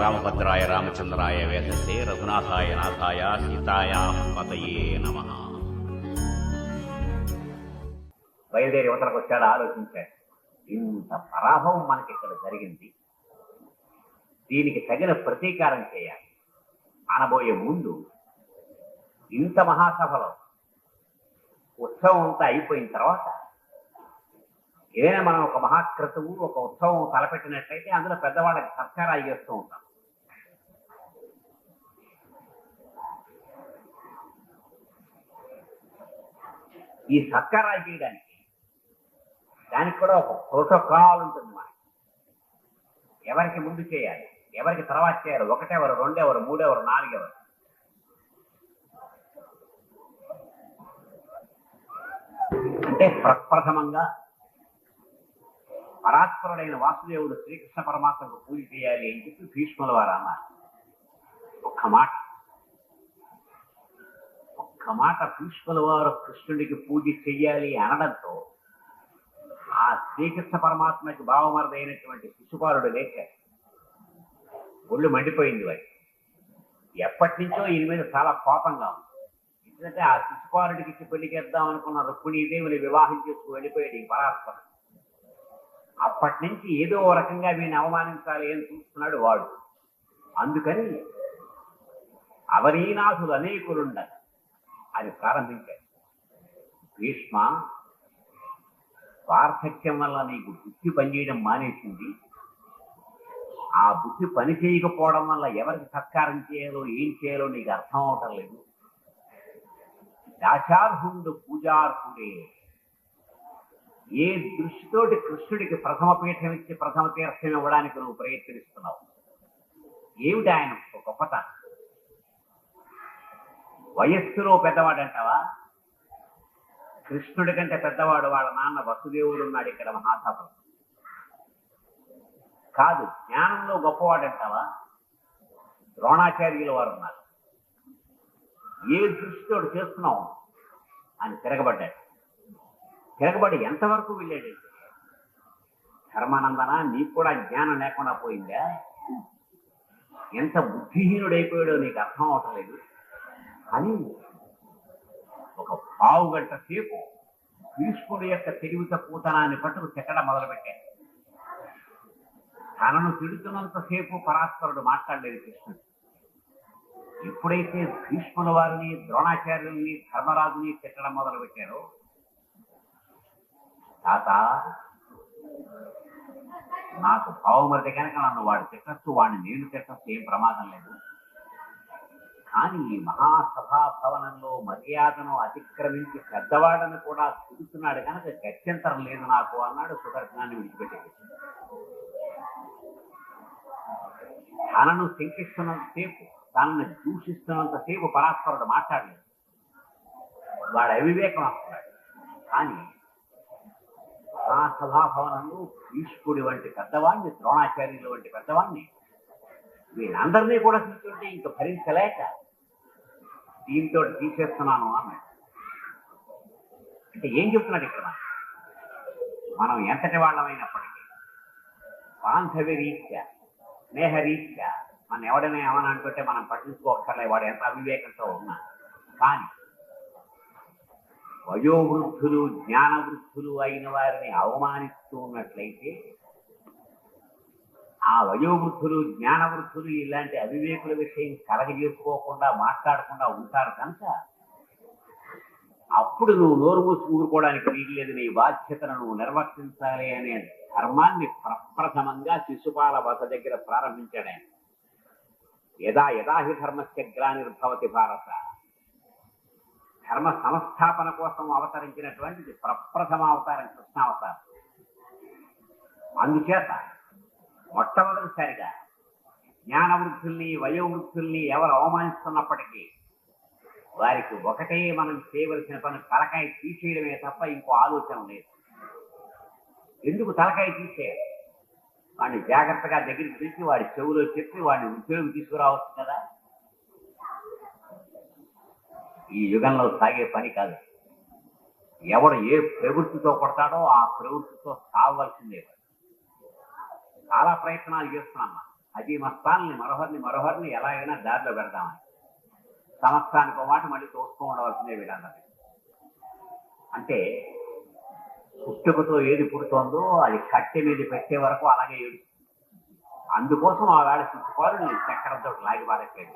రామభద్రాయ రామచంద్రాయ వేదసే రఘునాథాయ నాథాయ సీతాయ పతయే నమ. బయలుదేరి యువతలకు వచ్చాడు? ఆలోచించాడు. ఇంత పరాభవం మనకి ఇక్కడ జరిగింది. దీనికి తగిన ప్రతీకారం చేయాలి. అనబోయే ముందు ఇంత మహాసభలో ఉత్సవం అంతా అయిపోయిన తర్వాత ఏదైనా మనం ఒక మహాక్రతువు ఒక ఉత్సవం తలపెట్టినట్లయితే అందులో పెద్దవాళ్ళకి సత్కారాలు చేస్తూ ఉంటాం. ఈ సత్కారాలు చేయడానికి దానికి కూడా ఒక ప్రోటోకాల్ ఉంటుంది మనకి ఎవరికి ముందు చేయాలి? ఎవరికి తర్వాత చేయాలి? ఒకటెవరు రెండెవరు మూడెవరు నాలుగెవరు? అంటే ప్రప్రథమంగా పరాత్పరుడైన వాసుదేవుడు శ్రీకృష్ణ పరమాత్మకు పూజ చేయాలి అని చెప్పి భీష్ముల వారు అన్నారు. ఒక్క మాట. ఒక్క మాట భీష్ముల వారు కృష్ణుడికి పూజ చెయ్యాలి అనడంతో ఆ శ్రీకృష్ణ పరమాత్మకి భావమరదైనటువంటి శిశుపాలుడు లేక ఒళ్ళు మండిపోయింది వారి ఎప్పటి నుంచో ఈయన మీద చాలా కోపంగా ఉంది. ఎందుకంటే ఆ శిశుపాలుడికి ఇచ్చి పెళ్ళి చేద్దాం అనుకున్న రుక్మిణీదేవిని వివాహం చేసుకు వెళ్ళిపోయాడు ఈ పరాత్మ అప్పటి నుంచి ఏదో రకంగా వీడిని అవమానించాలి అని చూస్తున్నాడు వాడు. అందుకని అవరీనాథులు అనేకులుండరు. అది ప్రారంభించాడు భీష్మ వార్ధక్యం వల్ల నీకు బుద్ధి పనిచేయడం మానేసింది. ఆ బుద్ధి పని చేయకపోవడం వల్ల ఎవరికి సత్కారం చేయాలో ఏం చేయాలో నీకు అర్థం అవటం లేదు. దాశార్హుడు పూజార్హుడే. ఏ దృష్టితోటి కృష్ణుడికి ప్రథమ పీఠం ఇచ్చి ప్రథమ తీర్థం ఇవ్వడానికి నువ్వు ప్రయత్నిస్తున్నావు? ఏమిటి ఆయన గొప్పతనం? వయస్సులో పెద్దవాడంటావా? కృష్ణుడి కంటే పెద్దవాడు వాళ్ళ నాన్న వసుదేవుడు ఉన్నాడు ఇక్కడ మహాసభలో. కాదు జ్ఞానంలో గొప్పవాడంటావా? ద్రోణాచార్యుల వారు ఉన్నారు ఏ దృష్టితో చేస్తున్నావు? అని తిరగబడ్డాడు. తిరగబడి ఎంతవరకు వెళ్ళాడు? ధర్మానందన? నీకు కూడా జ్ఞానం లేకుండా పోయిందా? ఎంత బుద్ధిహీనుడైపోయాడో నీకు అర్థం అవటం లేదు. కానీ ఒక పావు గంట సేపు భీష్ముడి యొక్క తెలివిత పూతనాన్ని పట్టుకు చెక్కడం మొదలుపెట్టాడు. తనను తిడుతున్నంతసేపు పరాస్పరుడు మాట్లాడలేదు కృష్ణుడు. ఎప్పుడైతే భీష్ముల వారిని ద్రోణాచార్యుల్ని ధర్మరాజుని తిట్టడం మొదలుపెట్టారో తాత నాకు భావమతి కనుక నన్ను వాడు తిట్టచ్చు వాడిని నేను తిట్టచ్చు ఏం ప్రమాదం లేదు. కానీ ఈ మహాసభా భవనంలో మర్యాదను అతిక్రమించి పెద్దవాడని కూడా చూస్తున్నాడు కనుక గత్యంతరం లేదు నాకు అన్నాడు సుదర్శనాన్ని విడిచిపెట్టేది తనను శంకిస్తున్నంతసేపు తనను దూషిస్తున్నంతసేపు పరాస్పరుడు మాట్లాడలేదు. వాడు అవివేకం అంటున్నాడు కానీ ఆ సభాభవనంలో భీష్కుడి వంటి పెద్దవాడిని ద్రోణాచార్యుల వంటి పెద్దవాడిని వీళ్ళందరినీ కూడా చూస్తుంటే ఇంక భరించలేక దీంతో తీసేస్తున్నాను అన్నాడు అంటే ఏం చెప్తున్నాడు ఇక్కడ మనం? ఎంతటి వాళ్ళమైనప్పటికీ బాంధవ్య రీత్యా స్నేహ రీత్యా మన ఎవడైనా ఏమని అంటుంటే మనం పట్టించుకోకర్లే వాడు ఎంత అవివేకంతో ఉన్నా కానీ వయోవృద్ధులు జ్ఞానవృద్ధులు అయిన వారిని అవమానిస్తూ ఉన్నట్లయితే ఆ వయోవృద్ధులు జ్ఞానవృద్ధులు ఇలాంటి అవివేకుల విషయం కలగజేసుకోకుండా మాట్లాడకుండా ఉంటారు కనుక అప్పుడు నువ్వు నోరు మూసి ఊరుకోవడానికి వీల్లేదు. నీ బాధ్యతను నువ్వు నిర్వర్తించాలి అనే ధర్మాన్ని ప్రప్రథమంగా శిశుపాల వస దగ్గర ప్రారంభించడం యదా యదా హి ధర్మస్య గ్లానిర్భవతి భారత. ధర్మ సంస్థాపన కోసం అవతరించినటువంటిది ప్రప్రథమ అవతారం కృష్ణావతారం అందుచేత మొట్టమొదటిసారిగా జ్ఞానవృద్ధుల్ని వయోవృద్ధుల్ని ఎవరు అవమానిస్తున్నప్పటికీ వారికి ఒకటే మనం చేయవలసిన పని తలకాయ తీసేయడమే తప్ప ఇంకో ఆలోచన లేదు. ఎందుకు తలకాయ తీసేయాలి వాడిని జాగ్రత్తగా దగ్గరికి పిలిచి వాడి చెవులో చెప్పి వాడిని ఉద్యోగం తీసుకురావచ్చు కదా? ఈ యుగంలో సాగే పని కాదు. ఎవడు ఏ ప్రవృత్తితో కొడతాడో ఆ ప్రవృత్తితో సాగవలసిందే. చాలా ప్రయత్నాలు చేస్తున్నాం అది మస్తాల్ని మరొకరిని మరొకరిని ఎలాగైనా దారిలో పెడదామని. సంవత్సరానికి ఒక మాట మళ్ళీ తోస్తూ ఉండవలసిందే వీళ్ళందరినీ. అంటే పుట్టుకతో ఏది పుడుతోందో అది కట్టె మీద పెట్టే వరకు అలాగే ఏడు. అందుకోసం ఆ వేళ చుట్టుకోవాలి నేను చక్రంతో లాగి పారట్లేదు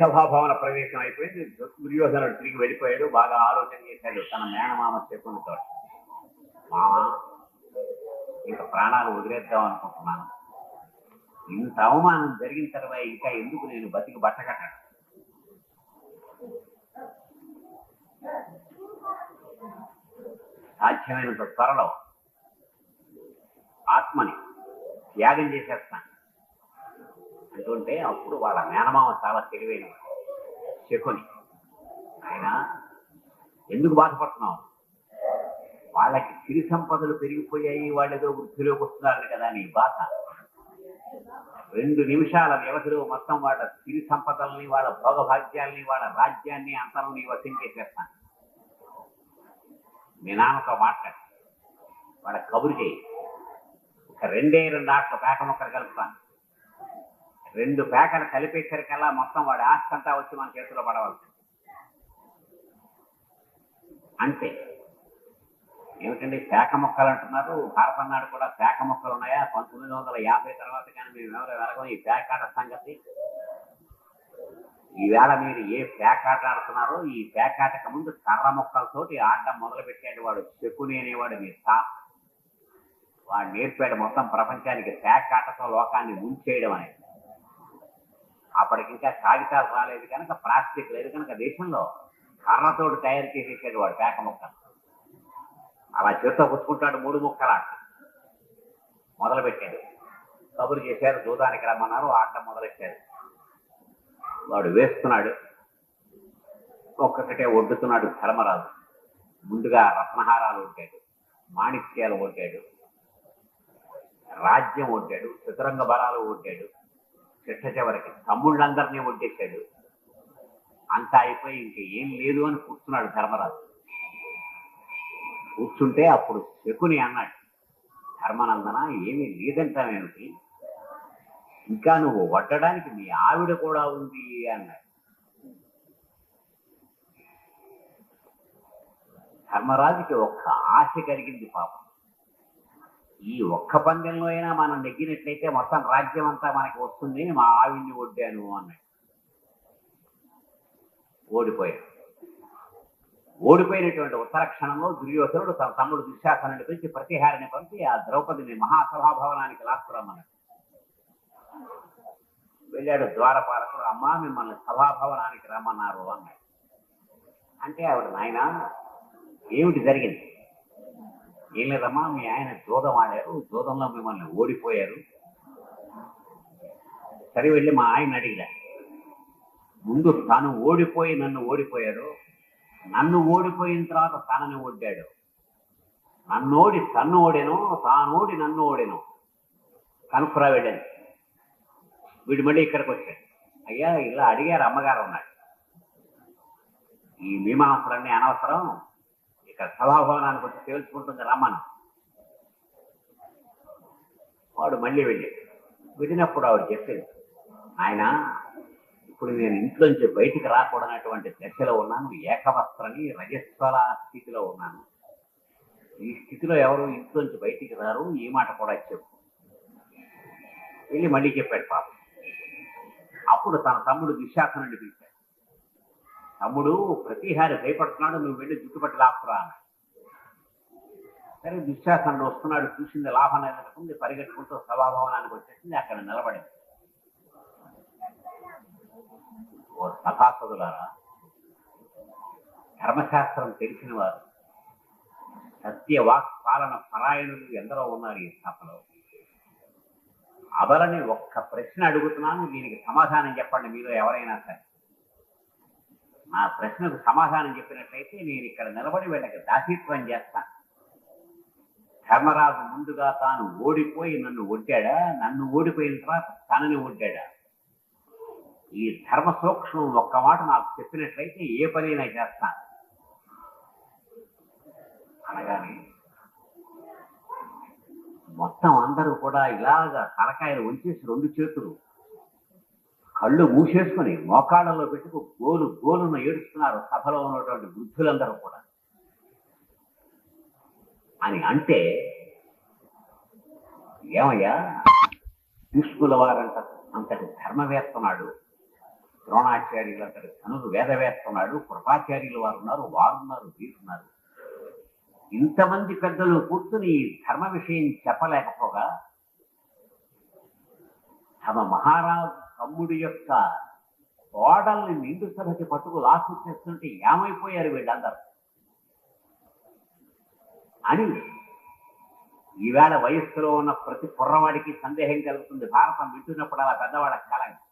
సభాభవన ప్రవేశం అయిపోయింది. దుర్యోధనుడు తిరిగి వెళ్ళిపోయాడు బాగా ఆలోచన చేశాడు. తన మేనమామ చెప్పులతో మామ ఇక ప్రాణాలు వదిలేద్దాం అనుకుంటున్నాను. ఇంత అవమానం జరిగిన తర్వాత ఇంకా ఎందుకు నేను బతికి బట్టకట్టాను సాధ్యమైనంత త్వరలో ఆత్మని త్యాగం చేసేస్తాను. అంటుంటే అప్పుడు వాళ్ళ మేనమామ చాలా తెలివైన శకుని. ఆయన ఎందుకు బాధపడుతున్నావు? వాళ్ళకి సిరి సంపదలు పెరిగిపోయాయి వాళ్ళేదో వృద్ధిలోకి వస్తున్నారు కదా నీ బాధ. రెండు నిమిషాల వ్యవధిలో మొత్తం వాళ్ళ సిరి సంపదల్ని వాళ్ళ భోగభాగ్యాల్ని వాళ్ళ రాజ్యాన్ని అంతరం నీ వసించేసేస్తాను మీ నాన్నతో మాట్లాడు. వాళ్ళ కబురు చేయి ఒక రెండే రెండు ఆటలు పేక మొక్కలు కలుపుతాను. రెండు పేకలు కలిపేసరికల్లా మొత్తం వాడి ఆస్తి అంతా వచ్చి మన చేతిలో పడవలసింది. అంతే. ఏమిటండి పేక మొక్కలు అంటున్నారు? భారత నాడు కూడా పేక మొక్కలు ఉన్నాయా? పంతొమ్మిది వందల యాభై తర్వాత కానీ మేము ఎవరు వెళ్ళగం ఈ పేకాట సంగతి? ఈవేళ మీరు ఏ పేకాట ఆడుతున్నారో ఈ పేకాటకు ముందు కర్ర మొక్కలతోటి ఆడడం మొదలు పెట్టేటవాడు వాడు అనేవాడు మీ తా. వాడు నేర్పాడు మొత్తం ప్రపంచానికి పేకాటతో లోకాన్ని ముంచేయడం అనేది. అప్పటికి ఇంకా కాగితాలు రాలేదు కనుక ప్లాస్టిక్ లేదు కనుక దేశంలో కర్రతోటి తయారు చేసేసాడు వాడు పేక మొక్కలు. అలా చేత్తో పుచ్చుకుంటాడు మూడు ముక్కలు. ఆట మొదలు పెట్టాడు కబురు చేశారు దూదానికి రమ్మన్నారు ఆట మొదలెట్టారు. వాడు వేస్తున్నాడు. ఒక్కొక్కటే ఒడ్డుతున్నాడు ధర్మరాజు. ముందుగా రత్నహారాలు ఒడ్డాడు మాణిక్యాలు ఒడ్డాడు రాజ్యం ఒడ్డాడు చతురంగ బలాలు ఒడ్డాడు చిట్ట చివరికి తమ్ముళ్ళందరినీ ఒడ్డేశాడు. అంతా అయిపోయి ఇంక ఏం లేదు అని కూర్చున్నాడు ధర్మరాజు. కూర్చుంటే అప్పుడు శకుని అన్నాడు ధర్మనందన ఏమీ లేదంటావేమిటి ఇంకా నువ్వు వడ్డడానికి మీ ఆవిడ కూడా ఉంది అన్నాడు. ధర్మరాజుకి ఒక్క ఆశ కలిగింది పాపం. ఈ ఒక్క పందెంలో అయినా మనం నెగ్గినట్లయితే మొత్తం రాజ్యం అంతా మనకి వస్తుంది మా ఆవిడ్ని వడ్డాను అన్నాడు. ఓడిపోయాడు. ఓడిపోయినటువంటి ఉత్తర క్షణంలో దుర్యోధనుడు తన తమ్ముడు దుశ్శాసనుడి పిలిచి ప్రతిహారిని పంపి ఆ ద్రౌపదిని మహాసభాభవనానికి లాక్కురమ్మన్నాడు. వెళ్ళాడు ద్వారపాలకుడు అమ్మా మిమ్మల్ని సభాభవనానికి రమ్మన్నారు అన్నాడు. అంటే ఆవిడ నాయన ఏమిటి జరిగింది? ఏం లేదమ్మా మీ ఆయన జోదం ఆడారు జోదంలో మిమ్మల్ని ఓడిపోయారు. సరే వెళ్ళి మా ఆయన అడిగా ముందు తను ఓడిపోయి నన్ను ఓడిపోయాడు నన్ను ఓడిపోయిన తర్వాత తనని ఓడ్డాడు. నన్ను ఓడి తన్ను ఓడెను తానోడి నన్ను ఓడెను. కనుక్కురా వెళ్ళాను. వీడు మళ్ళీ ఇక్కడికి వచ్చాడు. అయ్యా ఇలా అడిగారు అమ్మగారు ఉన్నాడు ఈ మీమాంసలన్నీ అనవసరం. ఇక్కడ సభాభవనానికి వచ్చి తేల్చుకుంటుంది రమ్మను. వాడు మళ్ళీ వెళ్ళాడు. వెళ్ళినప్పుడు ఆవిడ చెప్పింది ఆయన ఇప్పుడు నేను ఇంట్లోంచి బయటికి రాకూడనటువంటి దశలో ఉన్నాను. ఏకవస్త్రని రజస్వల స్థితిలో ఉన్నాను. ఈ స్థితిలో ఎవరు ఇంట్లోంచి బయటికి రారు ఈ మాట కూడా చెప్పు. వెళ్ళి మళ్ళీ చెప్పాడు పాప. అప్పుడు తన తమ్ముడు దుశ్శాసనుడిని పిలిచాడు. తమ్ముడు ప్రతిహారి భయపడుతున్నాడు నువ్వు వెళ్ళి జుట్టుపట్టి లాక్కురా అన్నాడు. సరే దుశ్శాసనుడు వస్తున్నాడు చూసింది లాభం లేదనుకుంది పరిగెట్టుకుంటూ సభాభవనానికి వచ్చేసింది అక్కడ నిలబడింది. ఓ సభాసదులారా ధర్మశాస్త్రం తెలిసిన వారు సత్య వాక్ పాలన పరాయణులు ఎందరో ఉన్నారు ఈ సభలో. అబలని ఒక్క ప్రశ్న అడుగుతున్నాను దీనికి సమాధానం చెప్పండి మీరు ఎవరైనా సరే. నా ప్రశ్నకు సమాధానం చెప్పినట్లయితే నేను ఇక్కడ నిలబడి వీళ్ళకి దాసిత్వం చేస్తాను ధర్మరాజు ముందుగా తాను ఓడిపోయి నన్ను ఒడ్డాడా? నన్ను ఓడిపోయిన తర్వాత తనని ఒడ్డాడా? ఈ ధర్మ సూక్ష్మం ఒక్క మాట నాకు చెప్పినట్లయితే ఏ పనైనా చేస్తాను అనగానే మొత్తం అందరూ కూడా ఇలాగ తలకాయలు ఉంచేసి రెండు చేతులు కళ్ళు మూసేసుకుని మోకాళ్ళలో పెట్టుకు గోలు గోలున ఏడుస్తున్నారు సభలో ఉన్నటువంటి వృద్ధులందరూ కూడా. అని అంటే ఏమయ్యా? తీసుకుల వారంట అంతటి ధర్మవేత్తనాడు ద్రోణాచార్యులు అంతటి కనులు వేదవేత్తనాడు కృపాచార్యులు వారు ఉన్నారు వారున్నారు వీరున్నారు ఇంతమంది పెద్దలు కూర్చుని ధర్మ విషయం చెప్పలేకపోగా తమ మహారాజు తమ్ముడి యొక్క కోడల్ని నిండు సభకి పట్టుకు లాక్కు చేస్తుంటే ఏమైపోయారు వీళ్ళందరూ? అని ఈవేళ వయస్సులో ఉన్న ప్రతి కుర్రవాడికి సందేహం కలుగుతుంది. భారతం వింటున్నప్పుడు అలా పెద్దవాళ్ళకి కలగదు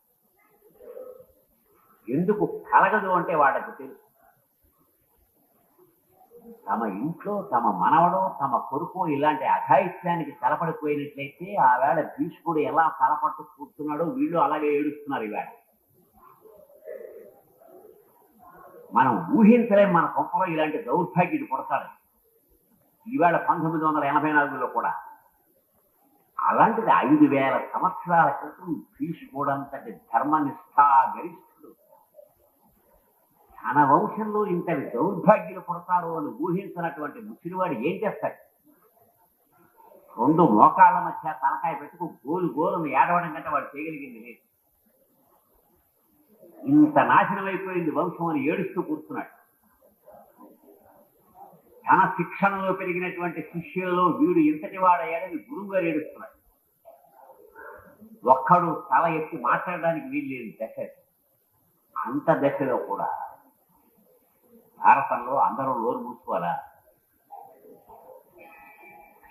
ఎందుకు కలగదు అంటే వాడికి తెలుసు. తమ ఇంట్లో తమ మనవడో తమ కొడుకు ఇలాంటి అఘాయిత్యానికి తలపడిపోయినట్లయితే ఆ వేళ భీష్ముడు ఎలా తలపట్టు కూర్చున్నాడో వీళ్ళు అలాగే ఏడుస్తున్నారు ఈవేళ మనం ఊహించలేం మన కొంపలో ఇలాంటి దౌర్భాగ్యుడు పుడతాడు. ఈవేళ పంతొమ్మిది వందల ఎనభై నాలుగులో కూడా అలాంటిది ఐదు వేల సంవత్సరాల క్రితం భీష్ముడంతటి ధర్మనిష్టా గరిష్ట తన వంశంలో ఇంత దౌర్భాగ్యులు పుడతారు అని ఊహించినటువంటి ముసిరివాడు ఏం చేస్తాడు? రెండు మోకాళ్ళ మధ్య తలకాయ పెట్టుకు గోలు గోలును ఏడవడం కంటే వాడు చేయగలిగింది లేదు. ఇంత నాశనం అయిపోయింది వంశం అని ఏడుస్తూ కూర్చున్నాడు. తన శిక్షణలో పెరిగినటువంటి శిష్యులలో వీడు ఇంతటి వాడయ్యాడని గురువు గారు ఏడుస్తున్నాడు ఒక్కడు తల ఎత్తి మాట్లాడడానికి వీలు లేని దశ అంత దశలో కూడా భారతంలో అందరూ నోరు మూసుకోవాలా?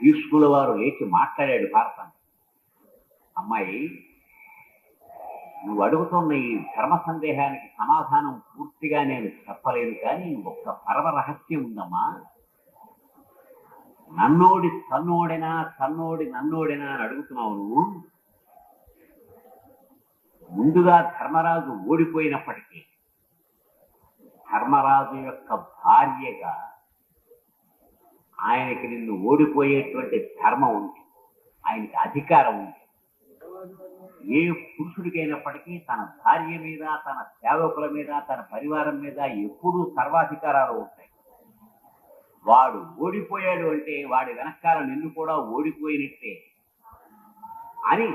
భీష్ముల వారు లేచి మాట్లాడాడు భారతం. అమ్మాయి నువ్వు అడుగుతున్న ఈ ధర్మ సందేహానికి సమాధానం పూర్తిగా నేను చెప్పలేను కానీ ఒక్క పరమ రహస్యం ఉందమ్మా. నన్నోడి తన్నోడినా తన్నోడి నన్నోడినా అని అడుగుతున్నావు నువ్వు. ముందుగా ధర్మరాజు ఓడిపోయినప్పటికీ ధర్మరాజు యొక్క భార్యగా ఆయనకి నిన్ను ఓడిపోయేటువంటి ధర్మం ఉంది. ఆయనకి అధికారం ఉంది. ఏ పురుషుడికైనప్పటికీ తన భార్య మీద తన సేవకుల మీద తన పరివారం మీద ఎప్పుడూ సర్వాధికారాలు ఉంటాయి. వాడు ఓడిపోయాడు అంటే వాడి వెనకాల నిన్ను కూడా ఓడిపోయినట్టే. అని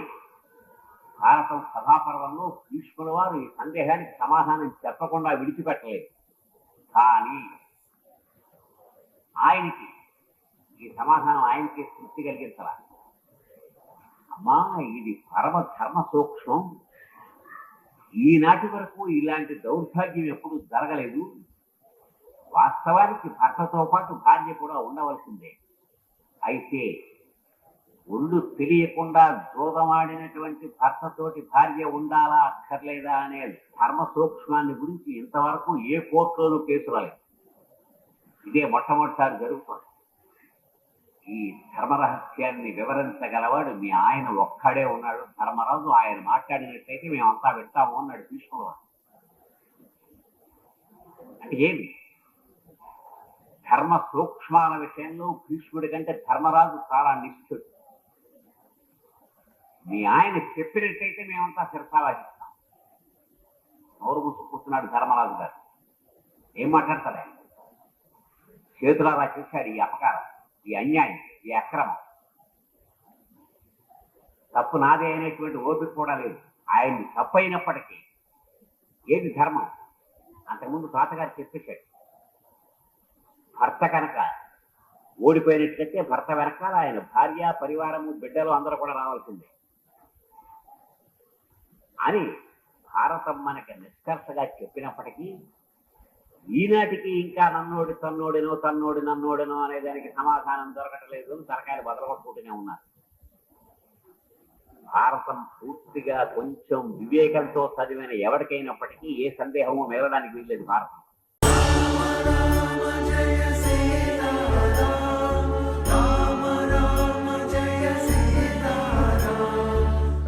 భారతం సభాపర్వంలో భీష్ముల వారు ఈ సందేహానికి సమాధానం చెప్పకుండా విడిచిపెట్టలేదు. కానీ ఆయనకి ఈ సమాధానం ఆయనకి తృప్తి కలిగించాల? అమ్మా ఇది పరమ ధర్మ సూక్ష్మం. ఈనాటి వరకు ఇలాంటి దౌర్భాగ్యం ఎప్పుడు జరగలేదు. వాస్తవానికి భర్తతో పాటు భార్య కూడా ఉండవలసిందే. అయితే ఒళ్ళు తెలియకుండా జోదమాడినటువంటి భర్తతోటి భార్య ఉండాలా అక్కర్లేదా అనే ధర్మ సూక్ష్మాన్ని గురించి ఇంతవరకు ఏ కోర్టులోనూ కేసు రాలేదు. ఇదే మొట్టమొదటిసారి జరుగుతుంది. ఈ ధర్మరహస్యాన్ని వివరించగలవాడు మీ ఆయన ఒక్కడే ఉన్నాడు. ధర్మరాజు ఆయన మాట్లాడినట్లయితే మేమంతా పెడతాము అన్నాడు తీసుకోవాలి అంటే ఏమి? ధర్మ సూక్ష్మాల విషయంలో భీష్ముడి కంటే ధర్మరాజు చాలా నిష్ఠుడు. మీ ఆయన చెప్పినట్టయితే మేమంతా శిరసావహిస్తాం నోరు మూసు కూర్చున్నాడు ధర్మరాజు గారు. ఏం మాట్లాడతాడు ఆయన? చేతులారా చేశాడు ఈ అపకారం ఈ అన్యాయం ఈ అక్రమం. తప్పు నాదే అనేటువంటి ఓపిక కూడా లేదు. ఆయన్ని తప్పు అయినప్పటికీ ఏది ధర్మం? అంతకుముందు తాతగారు చెప్పేశాడు భర్త కనుక ఓడిపోయినట్లయితే భర్త వెనకాల ఆయన భార్య పరివారము బిడ్డలు అందరూ కూడా రావాల్సిందే. అని భారతం మనకి నిష్కర్షగా చెప్పినప్పటికీ ఈనాటికి ఇంకా నన్నోడి తన్నోడినో తన్నోడి నన్నోడినో అనే దానికి సమాధానం దొరకటలేదు తరకాయలు బదలగొట్టుకుంటూనే ఉన్నారు. భారతం పూర్తిగా కొంచెం వివేకంతో చదివిన ఎవరికైనప్పటికీ ఏ సందేహము మేలడానికి వీల్లేదు భారతం.